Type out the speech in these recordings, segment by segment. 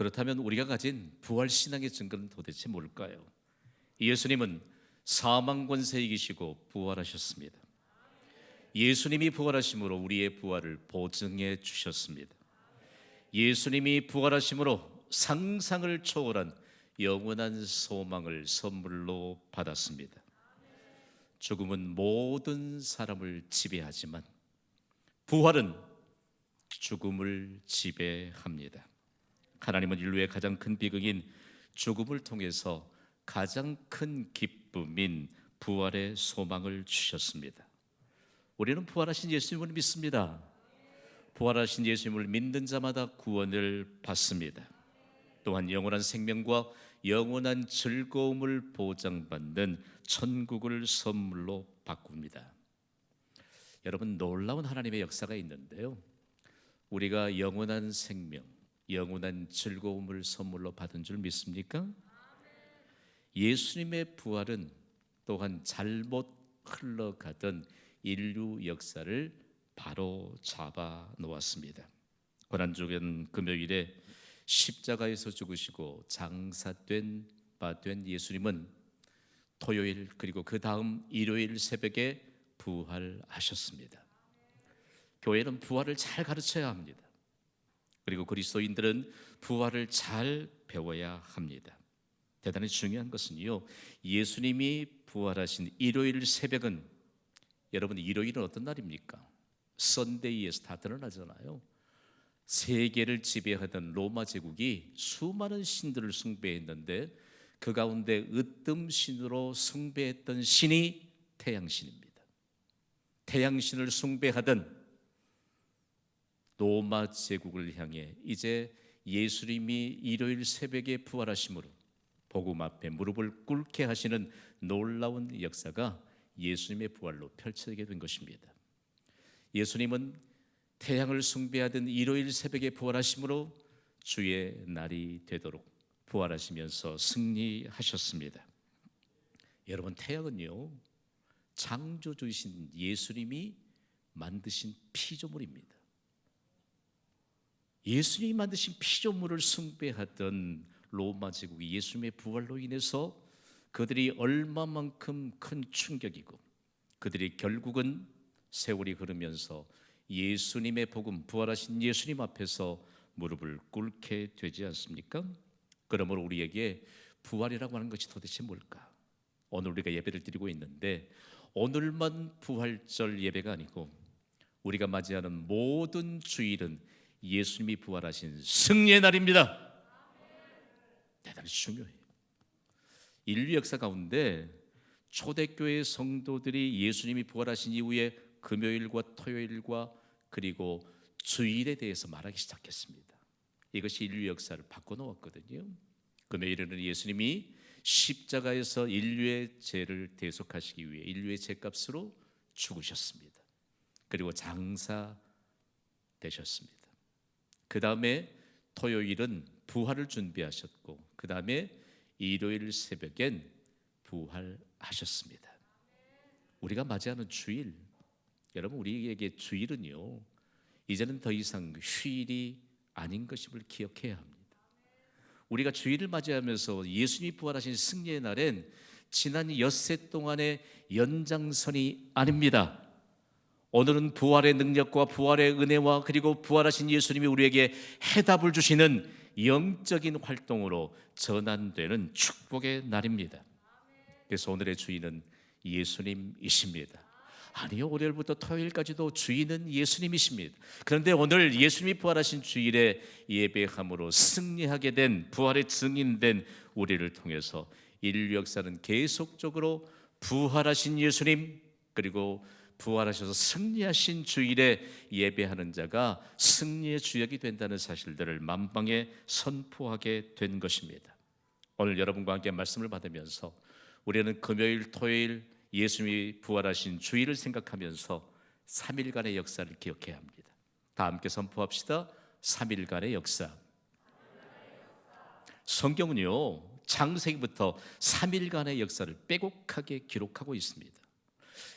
그렇다면 우리가 가진 부활 신앙의 증거는 도대체 뭘까요? 예수님은 사망 권세 이기시고 부활하셨습니다. 예수님이 부활하심으로 우리의 부활을 보증해 주셨습니다. 예수님이 부활하심으로 상상을 초월한 영원한 소망을 선물로 받았습니다. 죽음은 모든 사람을 지배하지만 부활은 죽음을 지배합니다. 하나님은 인류의 가장 큰 비극인 죽음을 통해서 가장 큰 기쁨인 부활의 소망을 주셨습니다. 우리는 부활하신 예수님을 믿습니다. 부활하신 예수님을 믿는 자마다 구원을 받습니다. 또한 영원한 생명과 영원한 즐거움을 보장받는 천국을 선물로 바꿉니다. 여러분 놀라운 하나님의 역사가 있는데요. 우리가 영원한 생명, 영원한 즐거움을 선물로 받은 줄 믿습니까? 예수님의 부활은 또한 잘못 흘러가던 인류 역사를 바로 잡아 놓았습니다. 고난주간 금요일에 십자가에서 죽으시고 장사된 바 된 예수님은 토요일 그리고 그 다음 일요일 새벽에 부활하셨습니다. 교회는 부활을 잘 가르쳐야 합니다. 그리고 그리스도인들은 부활을 잘 배워야 합니다. 대단히 중요한 것은요. 예수님이 부활하신 일요일 새벽은 여러분 일요일은 어떤 날입니까? 썬데이에서 다 드러나잖아요. 세계를 지배하던 로마 제국이 수많은 신들을 숭배했는데 그 가운데 으뜸 신으로 숭배했던 신이 태양신입니다. 태양신을 숭배하던 로마 제국을 향해 이제 예수님이 일요일 새벽에 부활하심으로 복음 앞에 무릎을 꿇게 하시는 놀라운 역사가 예수님의 부활로 펼쳐지게 된 것입니다. 예수님은 태양을 숭배하던 일요일 새벽에 부활하심으로 주의 날이 되도록 부활하시면서 승리하셨습니다. 여러분 태양은요 창조주이신 예수님이 만드신 피조물입니다. 예수님이 만드신 피조물을 숭배하던 로마 제국이 예수님의 부활로 인해서 그들이 얼마만큼 큰 충격이고 그들이 결국은 세월이 흐르면서 예수님의 복음 부활하신 예수님 앞에서 무릎을 꿇게 되지 않습니까? 그러므로 우리에게 부활이라고 하는 것이 도대체 뭘까? 오늘 우리가 예배를 드리고 있는데 오늘만 부활절 예배가 아니고 우리가 맞이하는 모든 주일은 예수님이 부활하신 승리의 날입니다. 대단히 중요해요. 인류 역사 가운데 초대교회 성도들이 예수님이 부활하신 이후에 금요일과 토요일과 그리고 주일에 대해서 말하기 시작했습니다. 이것이 인류 역사를 바꿔놓았거든요. 금요일에는 예수님이 십자가에서 인류의 죄를 대속하시기 위해 인류의 죄값으로 죽으셨습니다. 그리고 장사 되셨습니다. 그 다음에 토요일은 부활을 준비하셨고 그 다음에 일요일 새벽엔 부활하셨습니다. 우리가 맞이하는 주일, 여러분 우리에게 주일은요 이제는 더 이상 휴일이 아닌 것임을 기억해야 합니다. 우리가 주일을 맞이하면서 예수님이 부활하신 승리의 날엔 지난 엿새 동안의 연장선이 아닙니다. 오늘은 부활의 능력과 부활의 은혜와 그리고 부활하신 예수님이 우리에게 해답을 주시는 영적인 활동으로 전환되는 축복의 날입니다. 그래서 오늘의 주인은 예수님이십니다. 아니요, 월요일부터 토요일까지도 주인은 예수님이십니다. 그런데 오늘 예수님이 부활하신 주일에 예배함으로 승리하게 된 부활의 증인된 우리를 통해서 인류 역사는 계속적으로 부활하신 예수님 그리고 부활하셔서 승리하신 주일에 예배하는 자가 승리의 주역이 된다는 사실들을 만방에 선포하게 된 것입니다. 오늘 여러분과 함께 말씀을 받으면서 우리는 금요일, 토요일 예수님이 부활하신 주일을 생각하면서 3일간의 역사를 기억해야 합니다. 다 함께 선포합시다. 3일간의 역사. 성경은요, 창세기부터 3일간의 역사를 빼곡하게 기록하고 있습니다.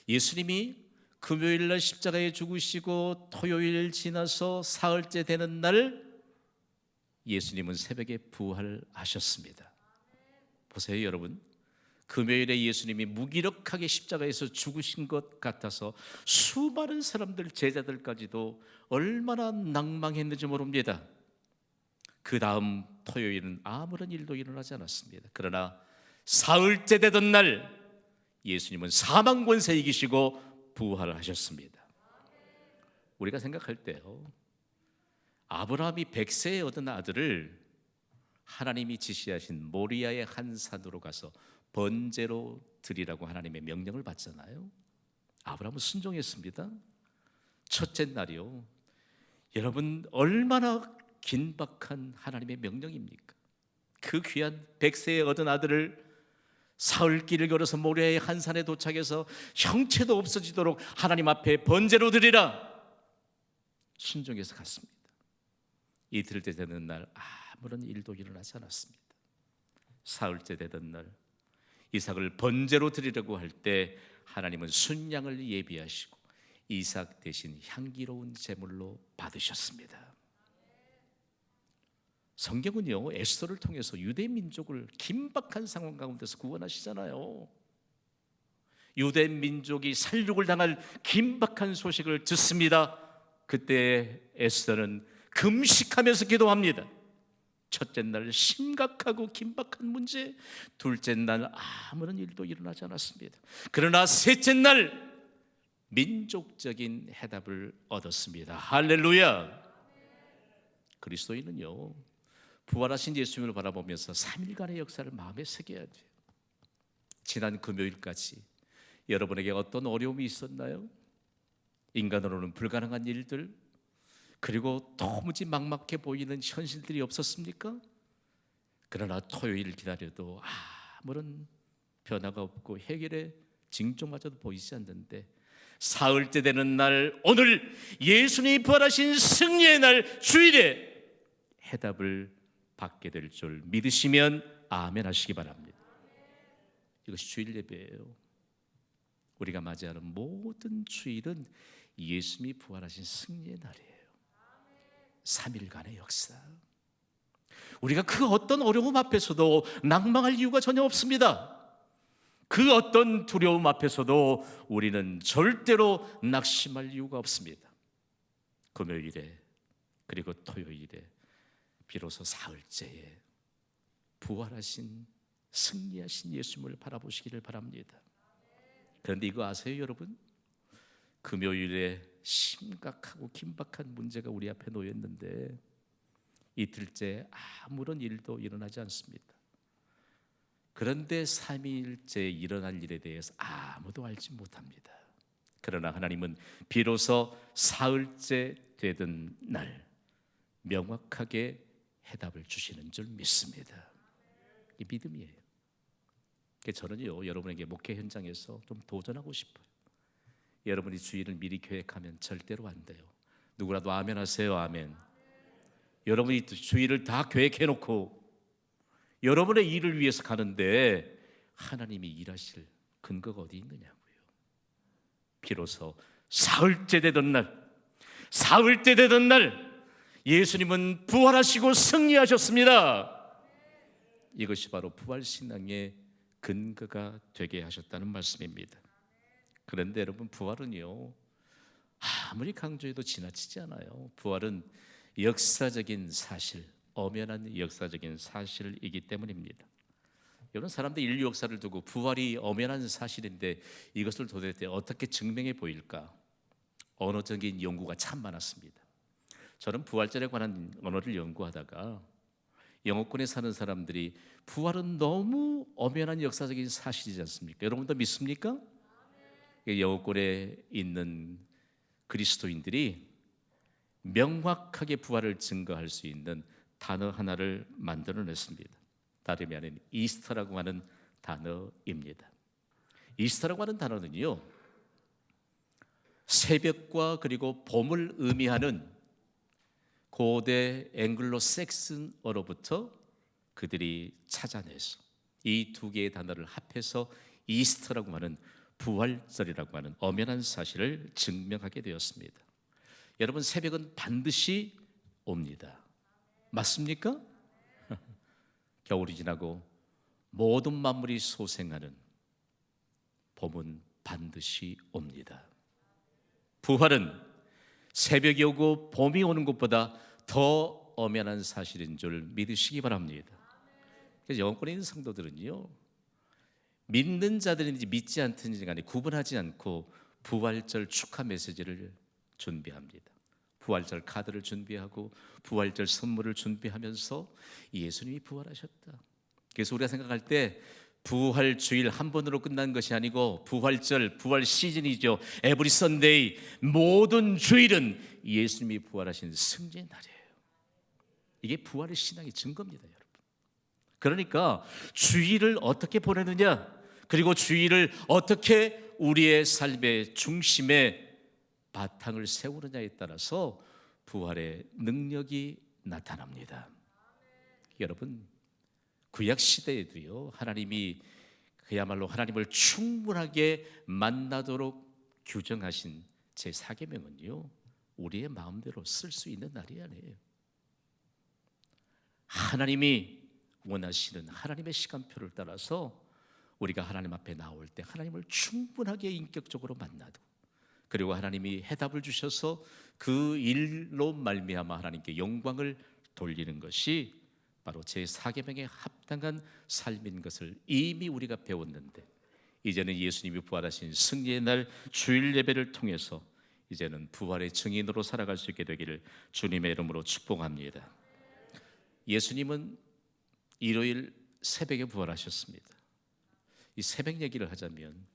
예수님이 금요일 날 십자가에 죽으시고 토요일 지나서 사흘째 되는 날 예수님은 새벽에 부활하셨습니다. 보세요, 여러분. 금요일에 예수님이 무기력하게 십자가에서 죽으신 것 같아서 수많은 사람들 제자들까지도 얼마나 낭망했는지 모릅니다. 그 다음 토요일은 아무런 일도 일어나지 않았습니다. 그러나 사흘째 되던 날 예수님은 사망 권세 이기시고 부활을 하셨습니다. 우리가 생각할 때요. 아브라함이 백세에 얻은 아들을 하나님이 지시하신 모리아의 한 산으로 가서 번제로 드리라고 하나님의 명령을 받잖아요. 아브라함은 순종했습니다. 첫째 날이요. 여러분 얼마나 긴박한 하나님의 명령입니까? 그 귀한 백세에 얻은 아들을 사흘 길을 걸어서 모리아의 한 산에 도착해서 형체도 없어지도록 하나님 앞에 번제로 드리라 순종해서 갔습니다. 이틀째 되는 날 아무런 일도 일어나지 않았습니다. 사흘째 되던 날 이삭을 번제로 드리려고 할 때 하나님은 순양을 예비하시고 이삭 대신 향기로운 제물로 받으셨습니다. 성경은요 에스더를 통해서 유대 민족을 긴박한 상황 가운데서 구원하시잖아요. 유대 민족이 살육을 당할 긴박한 소식을 듣습니다. 그때 에스더는 금식하면서 기도합니다. 첫째 날 심각하고 긴박한 문제, 둘째 날 아무런 일도 일어나지 않았습니다. 그러나 셋째 날 민족적인 해답을 얻었습니다. 할렐루야. 그리스도인은요. 부활하신 예수님을 바라보면서 3일간의 역사를 마음에 새겨야 돼요. 지난 금요일까지 여러분에게 어떤 어려움이 있었나요? 인간으로는 불가능한 일들, 그리고 도무지 막막해 보이는 현실들이 없었습니까? 그러나 토요일 기다려도 아무런 변화가 없고 해결의 징조마저도 보이지 않는데 사흘째 되는 날 오늘 예수님이 부활하신 승리의 날 주일에 해답을 받게 될 줄 믿으시면 아멘 하시기 바랍니다. 이것이 주일 예배예요. 우리가 맞이하는 모든 주일은 예수님이 부활하신 승리의 날이에요. 3일간의 역사. 우리가 그 어떤 어려움 앞에서도 낭망할 이유가 전혀 없습니다. 그 어떤 두려움 앞에서도 우리는 절대로 낙심할 이유가 없습니다. 금요일에 그리고 토요일에 비로소 사흘째에 부활하신 승리하신 예수님을 바라보시기를 바랍니다. 그런데 이거 아세요, 여러분? 금요일에 심각하고 긴박한 문제가 우리 앞에 놓였는데 이틀째 아무런 일도 일어나지 않습니다. 그런데 3일째 일어날 일에 대해서 아무도 알지 못합니다. 그러나 하나님은 비로소 사흘째 되던 날 명확하게 해답을 주시는 줄 믿습니다. 이 믿음이에요. 저는요 여러분에게 목회 현장에서 좀 도전하고 싶어요. 여러분이 주일을 미리 계획하면 절대로 안 돼요. 누구라도 아멘 하세요. 아멘. 여러분이 주일을 다 계획해 놓고 여러분의 일을 위해서 가는데 하나님이 일하실 근거가 어디 있느냐고요. 비로소 사흘째 되던 날, 사흘째 되던 날 예수님은 부활하시고 승리하셨습니다. 이것이 바로 부활 신앙의 근거가 되게 하셨다는 말씀입니다. 그런데 여러분 부활은요 아무리 강조해도 지나치지 않아요. 부활은 역사적인 사실, 엄연한 역사적인 사실이기 때문입니다. 여러분 사람들 인류 역사를 두고 부활이 엄연한 사실인데 이것을 도대체 어떻게 증명해 보일까? 언어적인 연구가 참 많았습니다. 저는 부활절에 관한 언어를 연구하다가 영어권에 사는 사람들이 부활은 너무 엄연한 역사적인 사실이지 않습니까? 여러분도 믿습니까? 영어권에 있는 그리스도인들이 명확하게 부활을 증거할 수 있는 단어 하나를 만들어냈습니다. 다름이 아닌 이스터라고 하는 단어입니다. 이스터라고 하는 단어는요, 새벽과 그리고 봄을 의미하는 고대 앵글로 섹슨어로부터 그들이 찾아내서 이 두 개의 단어를 합해서 이스터라고 하는 부활절이라고 하는 엄연한 사실을 증명하게 되었습니다. 여러분 새벽은 반드시 옵니다. 맞습니까? 겨울이 지나고 모든 만물이 소생하는 봄은 반드시 옵니다. 부활은 새벽이 오고 봄이 오는 것보다 더 엄연한 사실인 줄 믿으시기 바랍니다. 그래서 영권에 있는 성도들은요, 믿는 자들인지 믿지 않든지 간에 구분하지 않고 부활절 축하 메시지를 준비합니다. 부활절 카드를 준비하고 부활절 선물을 준비하면서 예수님이 부활하셨다. 그래서 우리가 생각할 때 부활 주일 한 번으로 끝난 것이 아니고 부활절, 부활 시즌이죠. 에브리 선데이 모든 주일은 예수님이 부활하신 승리의 날이에요. 이게 부활의 신앙의 증거입니다, 여러분. 그러니까 주일을 어떻게 보내느냐, 그리고 주일을 어떻게 우리의 삶의 중심에 바탕을 세우느냐에 따라서 부활의 능력이 나타납니다. 여러분, 구약 시대에도요 하나님이 그야말로 하나님을 충분하게 만나도록 규정하신 제 사계명은요 우리의 마음대로 쓸 수 있는 날이 아니에요. 하나님이 원하시는 하나님의 시간표를 따라서 우리가 하나님 앞에 나올 때 하나님을 충분하게 인격적으로 만나도 그리고 하나님이 해답을 주셔서 그 일로 말미암아 하나님께 영광을 돌리는 것이 바로 제 사계명에 합당한 삶인 것을 이미 우리가 배웠는데 이제는 예수님이 부활하신 승리의 날 주일 예배를 통해서 이제는 부활의 증인으로 살아갈 수 있게 되기를 주님의 이름으로 축복합니다. 예수님은 일요일 새벽에 부활하셨습니다. 이 새벽 얘기를 하자면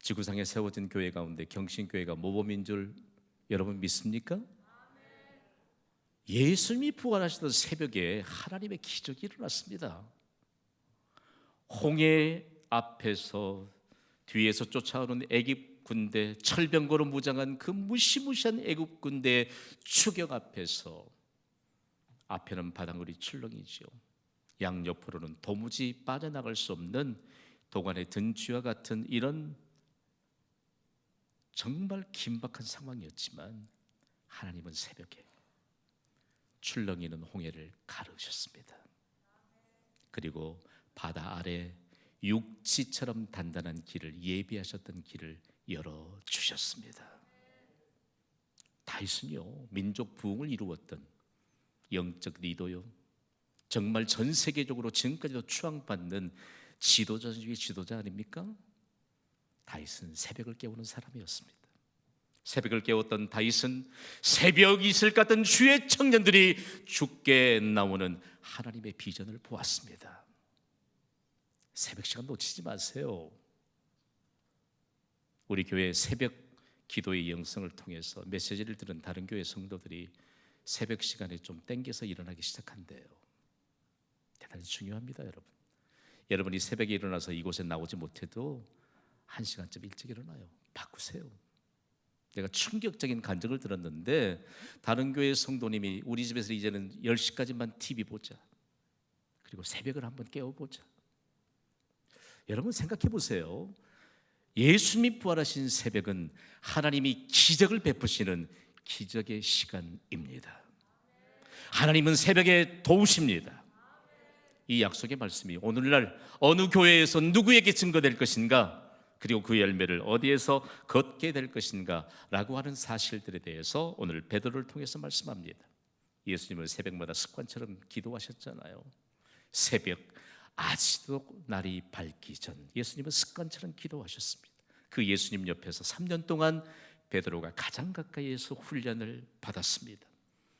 지구상에 세워진 교회 가운데 경신교회가 모범인 줄 여러분 믿습니까? 예수님이 부활하시던 새벽에 하나님의 기적이 일어났습니다. 홍해 앞에서 뒤에서 쫓아오는 애굽 군대 철병거로 무장한 그 무시무시한 애굽 군대의 추격 앞에서 앞에는 바닥물이 출렁이지요. 양옆으로는 도무지 빠져나갈 수 없는 도관의 등쥐와 같은 이런 정말 긴박한 상황이었지만 하나님은 새벽에 출렁이는 홍해를 가르셨습니다. 그리고 바다 아래 육지처럼 단단한 길을 예비하셨던 길을 열어 주셨습니다. 다윗은요 민족 부흥을 이루었던 영적 리더요. 정말 전 세계적으로 지금까지도 추앙받는 지도자 중에 지도자 아닙니까? 다윗은 새벽을 깨우는 사람이었습니다. 새벽을 깨웠던 다윗은 새벽 이슬 같은 주의 청년들이 죽게 나오는 하나님의 비전을 보았습니다. 새벽 시간 놓치지 마세요. 우리 교회 새벽 기도의 영성을 통해서 메시지를 들은 다른 교회 성도들이 새벽 시간에 좀 땡겨서 일어나기 시작한대요. 대단히 중요합니다, 여러분. 여러분이 새벽에 일어나서 이곳에 나오지 못해도 한 시간쯤 일찍 일어나요. 바꾸세요. 내가 충격적인 간증을 들었는데 다른 교회 성도님이 우리 집에서 이제는 10시까지만 TV 보자. 그리고 새벽을 한번 깨워 보자. 여러분 생각해 보세요. 예수님이 부활하신 새벽은 하나님이 기적을 베푸시는 기적의 시간입니다. 하나님은 새벽에 도우십니다. 이 약속의 말씀이 오늘날 어느 교회에서 누구에게 증거될 것인가? 그리고 그 열매를 어디에서 걷게 될 것인가라고 하는 사실들에 대해서 오늘 베드로를 통해서 말씀합니다. 예수님은 새벽마다 습관처럼 기도하셨잖아요. 새벽 아직도 날이 밝기 전 예수님은 습관처럼 기도하셨습니다. 그 예수님 옆에서 3년 동안 베드로가 가장 가까이에서 훈련을 받았습니다.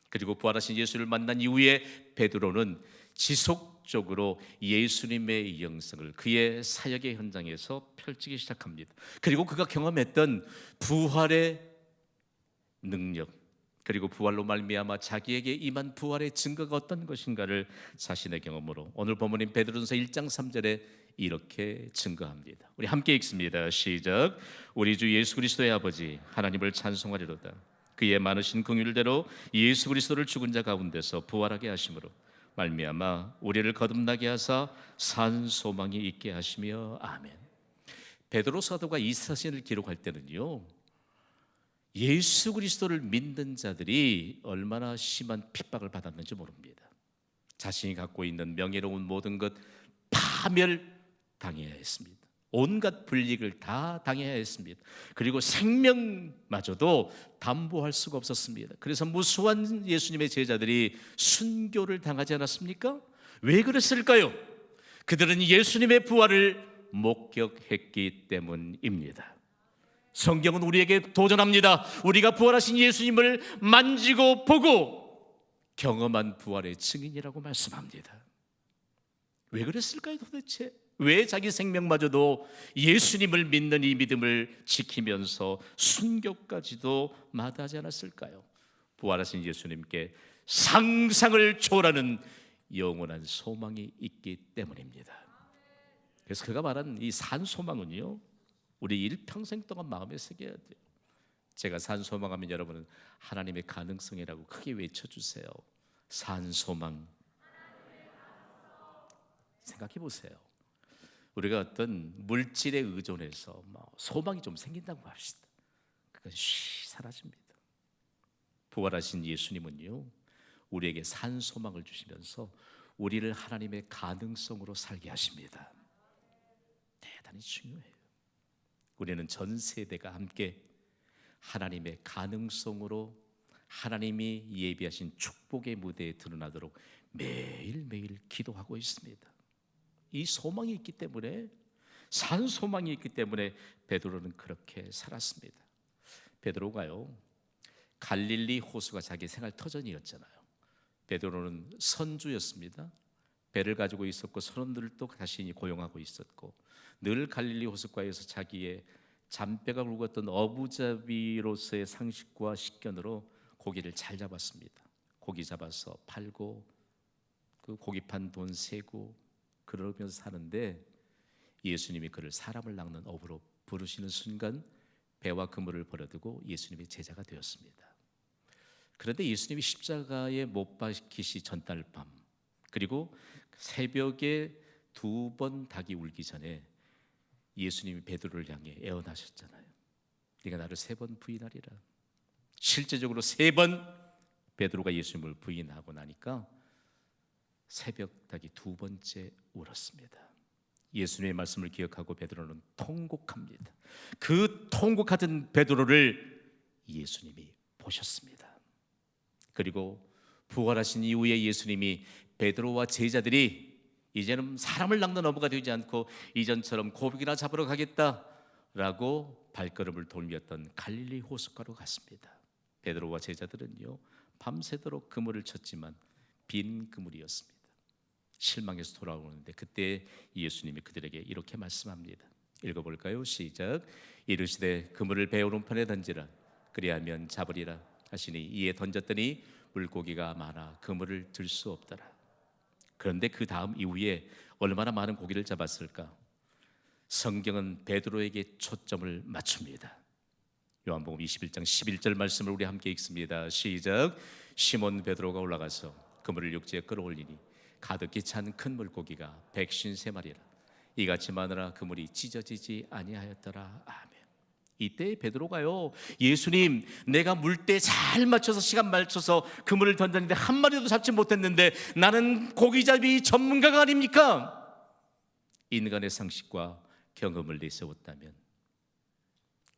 그리고 부활하신 예수를 만난 이후에 베드로는 지속 적으로 예수님의 영성을 그의 사역의 현장에서 펼치기 시작합니다. 그리고 그가 경험했던 부활의 능력 그리고 부활로 말미암아 자기에게 임한 부활의 증거가 어떤 것인가를 자신의 경험으로 오늘 본문인 베드로전서 1장 3절에 이렇게 증거합니다. 우리 함께 읽습니다. 시작. 우리 주 예수 그리스도의 아버지 하나님을 찬송하리로다. 그의 많으신 긍휼대로 예수 그리스도를 죽은 자 가운데서 부활하게 하심으로 말미암아 우리를 거듭나게 하사 산 소망이 있게 하시며 아멘. 베드로 사도가 이 사진을 기록할 때는요. 예수 그리스도를 믿는 자들이 얼마나 심한 핍박을 받았는지 모릅니다. 자신이 갖고 있는 명예로운 모든 것 파멸 당해야 했습니다. 온갖 불이익을 다 당해야 했습니다. 그리고 생명마저도 담보할 수가 없었습니다. 그래서 무수한 예수님의 제자들이 순교를 당하지 않았습니까? 왜 그랬을까요? 그들은 예수님의 부활을 목격했기 때문입니다. 성경은 우리에게 도전합니다. 우리가 부활하신 예수님을 만지고 보고 경험한 부활의 증인이라고 말씀합니다. 왜 그랬을까요 도대체? 왜 자기 생명마저도 예수님을 믿는 이 믿음을 지키면서 순교까지도 마다하지 않았을까요? 부활하신 예수님께 상상을 초월하는 영원한 소망이 있기 때문입니다. 그래서 그가 말한 이 산 소망은요, 우리 일평생 동안 마음에 새겨야 돼요. 제가 산 소망하면 여러분은 하나님의 가능성이라고 크게 외쳐주세요. 산 소망. 생각해 보세요. 우리가 어떤 물질에 의존해서 뭐 소망이 좀 생긴다고 합시다. 그건 쉬 사라집니다. 부활하신 예수님은요, 우리에게 산 소망을 주시면서 우리를 하나님의 가능성으로 살게 하십니다. 대단히 중요해요. 우리는 전 세대가 함께 하나님의 가능성으로 하나님이 예비하신 축복의 무대에 드러나도록 매일매일 기도하고 있습니다. 이 소망이 있기 때문에 산 소망이 있기 때문에 베드로는 그렇게 살았습니다. 베드로가요 갈릴리 호수가 자기 생활 터전이었잖아요. 베드로는 선주였습니다. 배를 가지고 있었고 선원들도 자신이 고용하고 있었고 늘 갈릴리 호숫가에서 자기의 잔뼈가 굵었던 어부잡이로서의 상식과 식견으로 고기를 잘 잡았습니다. 고기 잡아서 팔고 그 고기 판 돈 세고 그러면서 사는데 예수님이 그를 사람을 낚는 어부로 부르시는 순간 배와 그물을 버려두고 예수님의 제자가 되었습니다. 그런데 예수님이 십자가에 못 박히시 전날 밤 그리고 새벽에 두 번 닭이 울기 전에 예수님이 베드로를 향해 애원하셨잖아요. 네가 나를 세 번 부인하리라. 실제적으로 세 번 베드로가 예수님을 부인하고 나니까 새벽 닭이 두 번째 울었습니다. 예수님의 말씀을 기억하고 베드로는 통곡합니다. 그 통곡하던 베드로를 예수님이 보셨습니다. 그리고 부활하신 이후에 예수님이 베드로와 제자들이 이제는 사람을 낚는 어부가 되지 않고 이전처럼 고기나 잡으러 가겠다라고 발걸음을 돌렸던 갈릴리 호숫가로 갔습니다. 베드로와 제자들은요 밤새도록 그물을 쳤지만 빈 그물이었습니다. 실망해서 돌아오는데 그때 예수님이 그들에게 이렇게 말씀합니다. 읽어볼까요? 시작. 이르시되 그물을 배 오른편에 던지라. 그리하면 잡으리라 하시니 이에 던졌더니 물고기가 많아 그물을 들 수 없더라. 그런데 그 다음 이후에 얼마나 많은 고기를 잡았을까? 성경은 베드로에게 초점을 맞춥니다. 요한복음 21장 11절 말씀을 우리 함께 읽습니다. 시작. 시몬 베드로가 올라가서 그물을 육지에 끌어올리니 가득히 찬 큰 물고기가 백신 세 마리라. 이같이 마느라 그물이 찢어지지 아니하였더라. 아멘. 이때 베드로가요 예수님 내가 물때 잘 맞춰서 시간 맞춰서 그물을 던졌는데 한 마리도 잡지 못했는데 나는 고기잡이 전문가가 아닙니까? 인간의 상식과 경험을 내세웠다면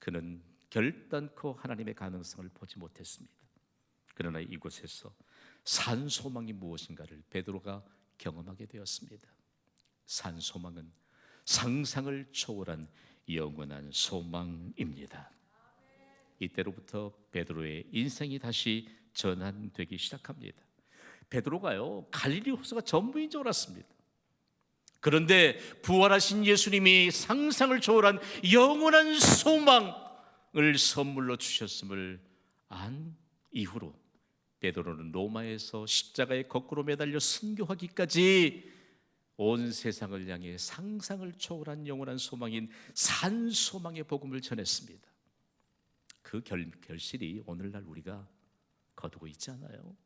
그는 결단코 하나님의 가능성을 보지 못했습니다. 그러나 이곳에서 산 소망이 무엇인가를 베드로가 경험하게 되었습니다. 산 소망은 상상을 초월한 영원한 소망입니다. 이때로부터 베드로의 인생이 다시 전환되기 시작합니다. 베드로가요 갈릴리 호수가 전부인 줄 알았습니다. 그런데 부활하신 예수님이 상상을 초월한 영원한 소망을 선물로 주셨음을 안 이후로 베드로는 로마에서 십자가에 거꾸로 매달려 순교하기까지 온 세상을 향해 상상을 초월한 영원한 소망인 산 소망의 복음을 전했습니다. 그 결, 결실이 오늘날 우리가 거두고 있지 않아요?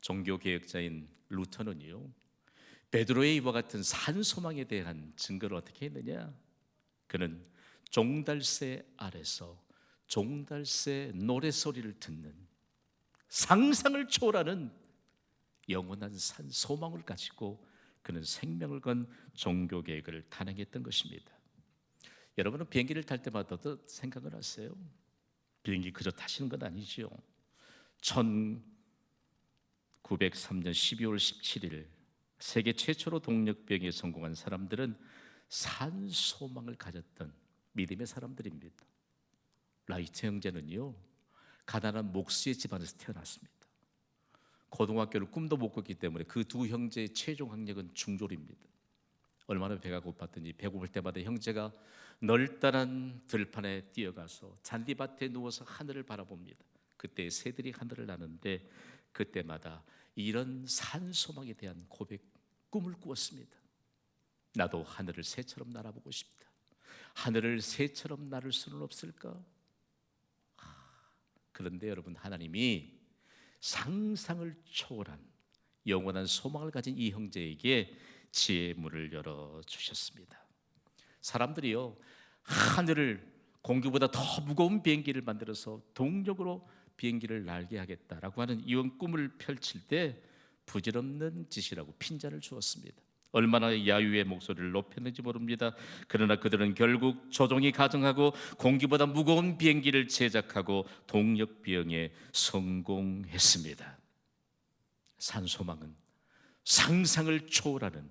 종교 개혁자인 루터는요. 베드로의 이와 같은 산 소망에 대한 증거를 어떻게 했느냐? 그는 종달새 아래서 종달새 노래 소리를 듣는 상상을 초월하는 영원한 산 소망을 가지고 그는 생명을 건 종교 계획을 단행했던 것입니다. 여러분은 비행기를 탈 때마다 도 생각을 하세요. 비행기 그저 타시는 건 아니지요. 1903년 12월 17일 세계 최초로 동력 비행에 성공한 사람들은 산 소망을 가졌던 믿음의 사람들입니다. 라이트 형제는요 가난한 목수의 집안에서 태어났습니다. 고등학교를 꿈도 못 꿨기 때문에 그 두 형제의 최종 학력은 중졸입니다. 얼마나 배가 고팠더니 배고플 때마다 형제가 널따란 들판에 뛰어가서 잔디밭에 누워서 하늘을 바라봅니다. 그때 새들이 하늘을 나는데 그때마다 이런 산소망에 대한 고백 꿈을 꾸었습니다. 나도 하늘을 새처럼 날아보고 싶다. 하늘을 새처럼 날을 수는 없을까? 그런데 여러분 하나님이 상상을 초월한 영원한 소망을 가진 이 형제에게 지혜의 문을 열어 주셨습니다. 사람들이요 하늘을 공기보다 더 무거운 비행기를 만들어서 동력으로 비행기를 날게 하겠다라고 하는 이런 꿈을 펼칠 때 부질없는 짓이라고 핀잔을 주었습니다. 얼마나 야유의 목소리를 높였는지 모릅니다. 그러나 그들은 결국 조종이 가정하고 공기보다 무거운 비행기를 제작하고 동력 비행에 성공했습니다. 산소망은 상상을 초월하는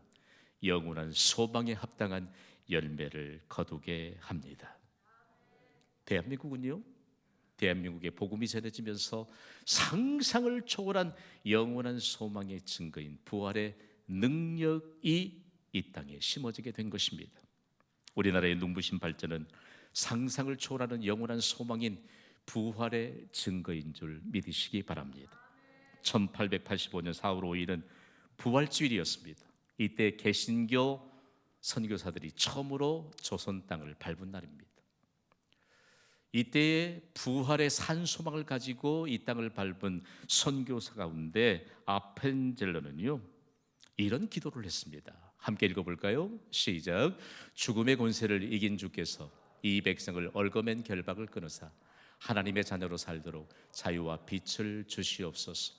영원한 소망에 합당한 열매를 거두게 합니다. 대한민국은요. 대한민국의 복음이 전해지면서 상상을 초월한 영원한 소망의 증거인 부활의 능력이 이 땅에 심어지게 된 것입니다. 우리나라의 눈부신 발전은 상상을 초월하는 영원한 소망인 부활의 증거인 줄 믿으시기 바랍니다. 1885년 4월 5일은 부활 주일이었습니다. 이때 개신교 선교사들이 처음으로 조선 땅을 밟은 날입니다. 이때의 부활의 산 소망을 가지고 이 땅을 밟은 선교사 가운데 아펜젤러는요 이런 기도를 했습니다. 함께 읽어볼까요? 시작. 죽음의 권세를 이긴 주께서 이 백성을 얽어맨 결박을 끊으사 하나님의 자녀로 살도록 자유와 빛을 주시옵소서.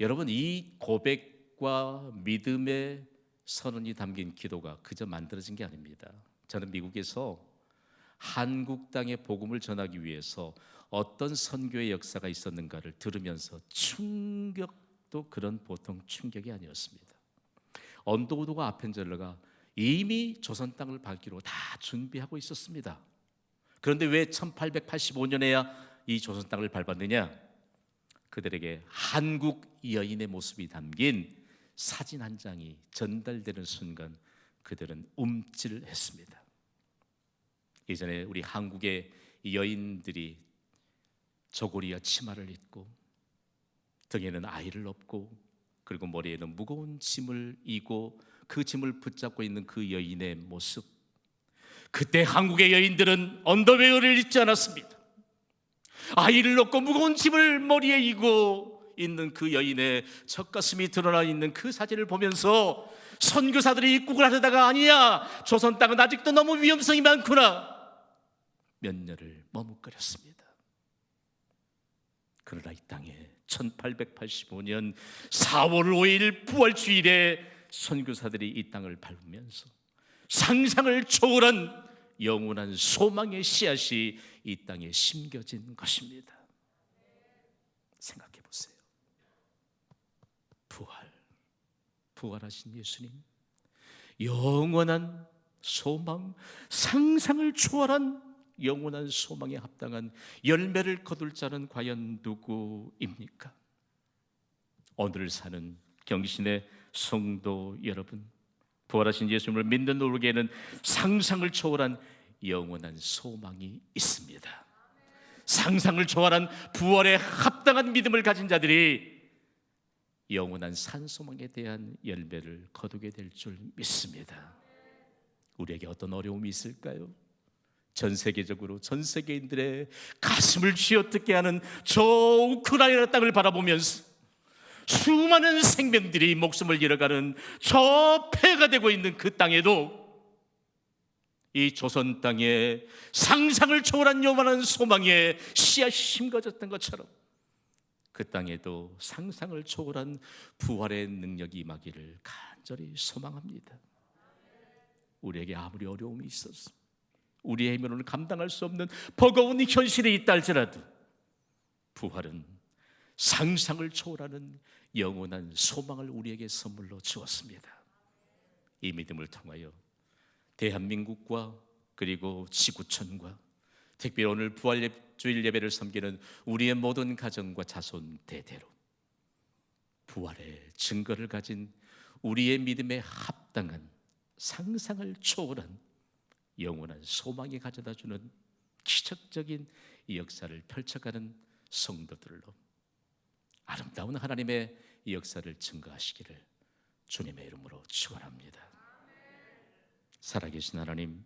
여러분 이 고백과 믿음의 선언이 담긴 기도가 그저 만들어진 게 아닙니다. 저는 미국에서 한국 땅의 복음을 전하기 위해서 어떤 선교의 역사가 있었는가를 들으면서 충격 도 그런 보통 충격이 아니었습니다. 언도우도가 아펜젤러가 이미 조선 땅을 밟기로 다 준비하고 있었습니다. 그런데 왜 1885년에야 이 조선 땅을 밟았느냐? 그들에게 한국 여인의 모습이 담긴 사진 한 장이 전달되는 순간 그들은 움찔했습니다. 예전에 우리 한국의 여인들이 저고리와 치마를 입고 등에는 아이를 업고 그리고 머리에는 무거운 짐을 이고 그 짐을 붙잡고 있는 그 여인의 모습 그때 한국의 여인들은 언더웨어를 입지 않았습니다. 아이를 놓고 무거운 짐을 머리에 이고 있는 그 여인의 젖가슴이 드러나 있는 그 사진을 보면서 선교사들이 입국을 하려다가 아니야 조선 땅은 아직도 너무 위험성이 많구나 몇 년을 머뭇거렸습니다. 그러나 이 땅에 1885년 4월 5일 부활주일에 선교사들이 이 땅을 밟으면서 상상을 초월한 영원한 소망의 씨앗이 이 땅에 심겨진 것입니다. 생각해 보세요. 부활, 부활하신 예수님, 영원한 소망, 상상을 초월한 영원한 소망에 합당한 열매를 거둘 자는 과연 누구입니까? 오늘 사는 경신의 성도 여러분, 부활하신 예수님을 믿는 우리에게는 상상을 초월한 영원한 소망이 있습니다. 상상을 초월한 부활에 합당한 믿음을 가진 자들이 영원한 산소망에 대한 열매를 거두게 될 줄 믿습니다. 우리에게 어떤 어려움이 있을까요? 전 세계적으로 전 세계인들의 가슴을 쥐어뜯게 하는 저 우크라이나 땅을 바라보면서 수많은 생명들이 목숨을 잃어가는 저 폐가 되고 있는 그 땅에도 이 조선 땅에 상상을 초월한 요만한 소망에 씨앗이 심겨졌던 것처럼 그 땅에도 상상을 초월한 부활의 능력이 임하기를 간절히 소망합니다. 우리에게 아무리 어려움이 있어서 우리의 힘으로는 감당할 수 없는 버거운 현실이 있다 할지라도 부활은 상상을 초월하는 영원한 소망을 우리에게 선물로 주었습니다. 이 믿음을 통하여 대한민국과 그리고 지구촌과 특별히 오늘 부활 주일 예배를 섬기는 우리의 모든 가정과 자손 대대로 부활의 증거를 가진 우리의 믿음에 합당한 상상을 초월한 영원한 소망이 가져다 주는 기적적인 이 역사를 펼쳐가는 성도들로 아름다운 하나님의 이 역사를 증거하시기를 주님의 이름으로 축원합니다. 살아계신 하나님